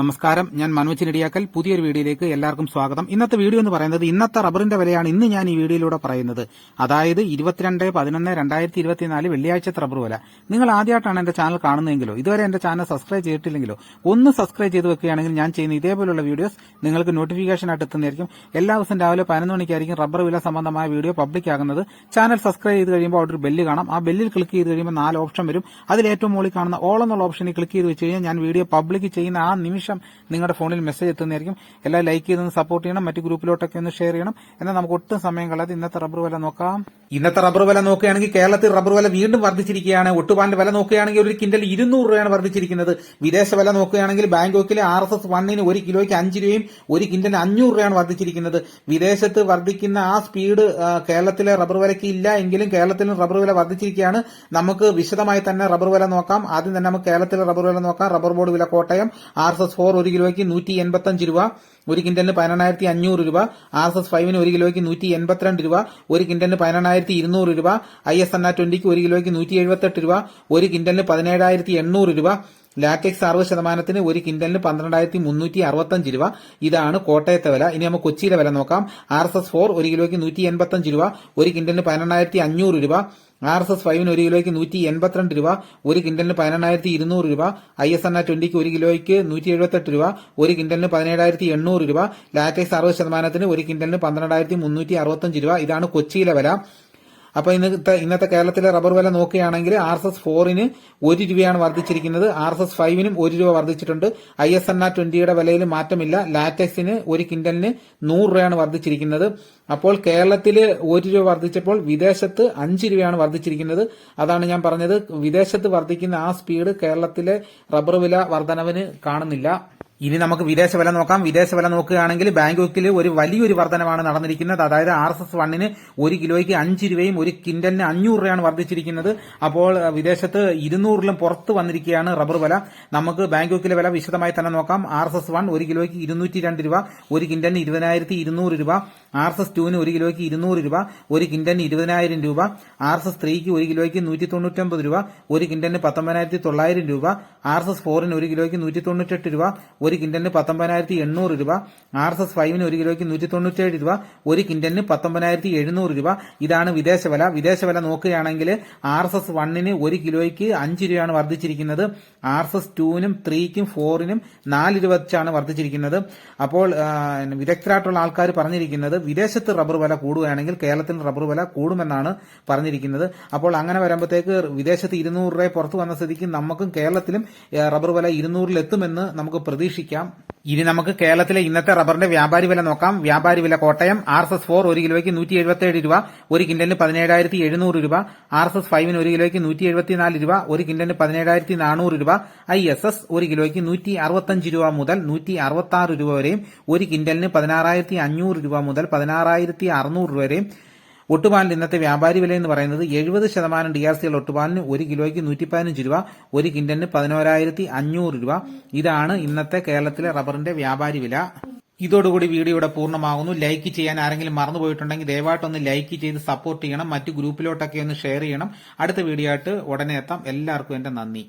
നമസ്കാരം. ഞാൻ മനോജ് നെടിയാക്കൽ പുതിയൊരു വീഡിയോയിലേക്ക് എല്ലാവർക്കും സ്വാഗതം. ഇന്നത്തെ വീഡിയോ എന്ന് പറയുന്നത് ഇന്നത്തെ റബ്ബറിന്റെ വിലയാണ് ഇന്ന് ഞാൻ ഈ വീഡിയോയിലൂടെ പറയുന്നത്. അതായത് ഇരുപത്തിരണ്ട് പതിനൊന്ന് രണ്ടായിരത്തി ഇരുപത്തിനാല് വെള്ളിയാഴ്ചത്തെ റബ്ബർ വില. നിങ്ങൾ ആദ്യമായിട്ടാണ് എന്റെ ചാനൽ കാണുന്നതെങ്കിലോ ഇതുവരെ എന്റെ ചാനൽ സബ്സ്ക്രൈബ് ചെയ്തിട്ടില്ലെങ്കിലോ ഒന്ന് സബ്സ്ക്രൈബ് ചെയ്ത് വെക്കുകയാണെങ്കിൽ ഞാൻ ചെയ്യുന്ന ഇതേപോലുള്ള വീഡിയോസ് നിങ്ങൾക്ക് നോട്ടിഫിക്കേഷൻ ആയിട്ട് എത്തുന്നതായിരിക്കും. എല്ലാ ദിവസം രാവിലെ പതിനൊന്ന് മണിക്കായിരിക്കും റബ്ബർ വില സംബന്ധമായ വീഡിയോ പബ്ലിക് ആകുന്നത്. ചാനൽ സബ്സ്ക്രൈബ് ചെയ്ത് കഴിയുമ്പോൾ അവിടെ ഒരു ബെല്ല് കാണാം. ആ ബെല്ലിൽ ക്ലിക്ക് ചെയ്ത് കഴിയുമ്പോൾ നാല് ഓപ്ഷൻ വരും. അതിൽ ഏറ്റവും മുകളിൽ കാണുന്ന ഓൾ എന്നുള്ള ഓപ്ഷനിൽ ക്ലിക്ക് ചെയ്ത് വെച്ച് കഴിഞ്ഞാൽ ഞാൻ വീഡിയോ പബ്ലിക് ചെയ്യുന്ന ആ നിമിഷം നിങ്ങളുടെ ഫോണിൽ മെസ്സേജ് എത്തുന്നതായിരിക്കും. എല്ലാം ലൈക്ക് ചെയ്തൊന്ന് സപ്പോർട്ട് ചെയ്യണം. മറ്റു ഗ്രൂപ്പിലോട്ടൊക്കെ ഒന്ന് ഷെയർ ചെയ്യണം. എന്നാൽ നമുക്ക് ഒട്ടും സമയം കളയാതെ ഇന്നത്തെ റബ്ബർ വില നോക്കാം. ഇന്നത്തെ റബ്ബർ വില നോക്കുകയാണെങ്കിൽ കേരളത്തിൽ റബ്ബർ വില വീണ്ടും വർദ്ധിച്ചിരിക്കുകയാണ്. ഒട്ടുപാലിന്റെ വില നോക്കുകയാണെങ്കിൽ ഒരു കിൻഡൽ ഇരുന്നൂറ് രൂപയാണ് വർദ്ധിച്ചിരിക്കുന്നത്. വിദേശ വില നോക്കുകയാണെങ്കിൽ ബാങ്കോക്കിലെ ആർ എസ് എസ് വണ്ണിന് ഒരു കിലോയ്ക്ക് അഞ്ച് രൂപയും ഒരു കിൻഡലിന് അഞ്ഞൂറ് രൂപയാണ് വർദ്ധിച്ചിരിക്കുന്നത്. വിദേശത്ത് വർദ്ധിക്കുന്ന ആ സ്പീഡ് കേരളത്തിലെ റബ്ബർ വിലയ്ക്ക് ഇല്ല എങ്കിലും കേരളത്തിലും റബ്ബർ വില വർദ്ധിച്ചിരിക്കുകയാണ്. നമുക്ക് വിശദമായി തന്നെ റബ്ബർ വില നോക്കാം. ആദ്യം തന്നെ നമുക്ക് കേരളത്തിലെ റബ്ബർ വില നോക്കാം. റബ്ബർ ബോർഡ് വില Kottayam R S S four ഒരു കിലോയ്ക്ക് നൂറ്റി എൺപത്തഞ്ച് രൂപ ഒരു കിൻഡലിന് പതിനെണ്ണായിരത്തി അഞ്ഞൂറ് രൂപ ആർ എസ് എസ് ഫൈവിന് ഒരു കിലോയ്ക്ക് നൂറ്റി എൺപത്തിരണ്ട് രൂപ ഒരു കിൻഡലിന് പതിനെണ്ണായിരത്തി ഇരുന്നൂറ് രൂപ ഐ എസ് എൻ ആ ട്വന്റിക്ക് ഒരു കിലോയ്ക്ക് നൂറ്റി എഴുപത്തെട്ട് രൂപ ഒരു കിൻഡലിന് പതിനേഴായിരത്തി എണ്ണൂറ് രൂപ ലാറ്റക്സ് അറുപത് ശതമാനത്തിന് ഒരു കിൻഡലിന് പന്ത്രണ്ടായിരത്തി മുന്നൂറ്റി അറുപത്തഞ്ച് രൂപ. ഇതാണ് കോട്ടയത്തെ വില. ഇനി നമുക്ക് കൊച്ചിയിലെ വില നോക്കാം. ആർ എസ് എസ് ഫോർ ഒരു കിലോയ്ക്ക് നൂറ്റി എൺപത്തഞ്ച് രൂപ ഒരു കിൻഡലിന് പതിനെണ്ണായിരത്തി അഞ്ഞൂറ് രൂപ ആർ എസ് എസ് ഫൈവിന് ഒരു കിലോയ്ക്ക് നൂറ്റി എൺപത്തിരണ്ട് രൂപ ഒരു കിൻഡലിന് പതിനെണ്ണായിരത്തി ഇരുന്നൂറ് രൂപ ഐ എസ് എൻ ആ ട്വന്റിക്ക് ഒരു കിലോയ്ക്ക് നൂറ്റി എഴുപത്തെട്ട് രൂപ ഒരു കിൻഡലിന് പതിനേഴായിരത്തി എണ്ണൂറ് രൂപ ലാറ്റക്സ് അറുപത് ശതമാനത്തിന് ഒരു കിൻഡലിന് പന്ത്രണ്ടായിരത്തി മുന്നൂറ്റി അറുപത്തഞ്ച് രൂപ. ഇതാണ് കൊച്ചിയിലെ വില. അപ്പൊ ഇന്നത്തെ ഇന്നത്തെ കേരളത്തിലെ റബ്ബർ വില നോക്കുകയാണെങ്കിൽ ആർ എസ് എസ് ഫോറിന് ഒരു രൂപയാണ് വർദ്ധിച്ചിരിക്കുന്നത്. ആർ എസ് എസ് ഫൈവിനും ഒരു രൂപ വർദ്ധിച്ചിട്ടുണ്ട്. ഐ എസ് എൻ ആർ ട്വന്റിയുടെ വിലയിൽ മാറ്റമില്ല. ലാറ്റക്സിന് ഒരു കിൻഡലിന് നൂറ് രൂപയാണ് വർദ്ധിച്ചിരിക്കുന്നത്. അപ്പോൾ കേരളത്തിൽ ഒരു രൂപ വർദ്ധിച്ചപ്പോൾ വിദേശത്ത് അഞ്ച് രൂപയാണ് വർദ്ധിച്ചിരിക്കുന്നത്. അതാണ് ഞാൻ പറഞ്ഞത്. വിദേശത്ത് വർദ്ധിക്കുന്ന ആ സ്പീഡ് കേരളത്തിലെ റബ്ബർ വില വർധനവിന് കാണുന്നില്ല. ഇനി നമുക്ക് വിദേശ വില നോക്കാം. വിദേശ വില നോക്കുകയാണെങ്കിൽ ബാങ്കോക്കിൽ ഒരു വലിയൊരു വർധനമാണ് നടന്നിരിക്കുന്നത്. അതായത് ആർ എസ് എസ് വണ്ണിന് ഒരു കിലോയ്ക്ക് അഞ്ച് രൂപയും ഒരു കിൻഡലിന് അഞ്ഞൂറ് രൂപയാണ് വർദ്ധിച്ചിരിക്കുന്നത്. അപ്പോൾ വിദേശത്ത് ഇരുന്നൂറിലും പുറത്ത് വന്നിരിക്കുകയാണ് റബ്ബർ വില. നമുക്ക് ബാങ്കോക്കിലെ വില വിശദമായി തന്നെ നോക്കാം. ആർ എസ് എസ് വൺ ഒരു കിലോയ്ക്ക് ഇരുന്നൂറ്റി രണ്ട് രൂപ ഒരു കിൻഡലിന് ഇരുപതിനായിരത്തി ഇരുന്നൂറ് രൂപ. ആർ എസ് എസ് ടുവിന് ഒരു കിലോയ്ക്ക് ഇരുന്നൂറ് രൂപ ഒരു കിൻഡലിന് ഇരുപതിനായിരം രൂപ. ആർ എസ് എസ് ത്രീക്ക് ഒരു കിലോയ്ക്ക് നൂറ്റി തൊണ്ണൂറ്റൊമ്പത് രൂപ ഒരു കിൻഡലിന് പത്തൊമ്പതിനായിരത്തി തൊള്ളായിരം രൂപ. ആർ എസ് എസ് ഫോറിന് ഒരു കിലോയ്ക്ക് നൂറ്റി തൊണ്ണൂറ്റെട്ട് രൂപ ഒരു കിൻഡലിന് പത്തൊമ്പതിനായിരത്തി എണ്ണൂറ് രൂപ ആർ എസ് എസ് ഫൈവിന് ഒരു കിലോയ്ക്ക് നൂറ്റി തൊണ്ണൂറ്റേഴ് രൂപ ഒരു കിൻഡലിന് പത്തൊമ്പതിനായിരത്തി എഴുന്നൂറ് രൂപ. ഇതാണ് വിദേശ വില വിദേശ വില നോക്കുകയാണെങ്കിൽ ആർ എസ് എസ് വണ്ണിന് ഒരു കിലോയ്ക്ക് അഞ്ച് രൂപയാണ് വർദ്ധിച്ചിരിക്കുന്നത്. ആർ എസ് എസ് ടുവിനും ത്രീക്കും ഫോറിനും നാല് രൂപ വെച്ചാണ് വർദ്ധിച്ചിരിക്കുന്നത്. അപ്പോൾ വിദഗ്ധരായിട്ടുള്ള ആൾക്കാർ പറഞ്ഞിരിക്കുന്നത് വിദേശത്ത് റബ്ബർ വില കൂടുകയാണെങ്കിൽ കേരളത്തിൽ റബ്ബർ വില കൂടുമെന്നാണ് പറഞ്ഞിരിക്കുന്നത്. അപ്പോൾ അങ്ങനെ വരുമ്പോഴത്തേക്ക് വിദേശത്ത് ഇരുന്നൂറ് രൂപ പുറത്തു വന്ന സ്ഥിതിക്ക് നമുക്കും കേരളത്തിലും റബ്ബർ വില ഇരുന്നൂറിലെത്തുമെന്ന് നമുക്ക് നമുക്ക് പ്രതീക്ഷിക്കാം ഇനി നമുക്ക് കേരളത്തിലെ ഇന്നത്തെ റബ്ബറിന്റെ വ്യാപാരി വില നോക്കാം. വ്യാപാരി വില Kottayam R S S four ഒരു കിലോയ്ക്ക് നൂറ്റി എഴുപത്തിയേഴ് രൂപ ഒരു കിൻഡലിന് പതിനേഴായിരത്തി എഴുന്നൂറ് രൂപ ആർ എസ് എസ് ഫൈവിന് ഒരു കിലോയ്ക്ക് നൂറ്റി എഴുപത്തിനാല് രൂപ ഒരു കിൻഡലിന് പതിനേഴായിരത്തി നാനൂറ് രൂപ ഐ എസ് എസ് ഒരു കിലോയ്ക്ക് നൂറ്റി അറുപത്തഞ്ച് രൂപ മുതൽ നൂറ്റി അറുപത്തി രൂപ വരെയും ഒരു കിൻഡലിന് പതിനാറായിരത്തി അഞ്ഞൂറ് രൂപ മുതൽ പതിനാറായിരത്തി അറുന്നൂറ് രൂപ വരെയും ഒട്ടുപാലിന്റെ ഇന്നത്തെ വ്യാപാരി വില എന്ന് പറയുന്നത് എഴുപത് ശതമാനം ഡി ആർ സികൾ ഒട്ടുപാലിന് ഒരു കിലോയ്ക്ക് നൂറ്റി പതിനഞ്ച് രൂപ ഒരു കിൻഡലിന് പതിനോരായിരത്തി അഞ്ഞൂറ് രൂപ. ഇതാണ് ഇന്നത്തെ കേരളത്തിലെ റബ്ബറിന്റെ വ്യാപാരി വില. ഇതോടുകൂടി വീഡിയോ ഇവിടെ പൂർണമാകുന്നു. ലൈക്ക് ചെയ്യാൻ ആരെങ്കിലും മറന്നുപോയിട്ടുണ്ടെങ്കിൽ ദയവായിട്ടൊന്ന് ലൈക്ക് ചെയ്ത് സപ്പോർട്ട് ചെയ്യണം. മറ്റ് ഗ്രൂപ്പിലോട്ടൊക്കെ ഒന്ന് ഷെയർ ചെയ്യണം. അടുത്ത വീഡിയോ ആയിട്ട് ഉടനെ എത്താം. എല്ലാവർക്കും എന്റെ നന്ദി.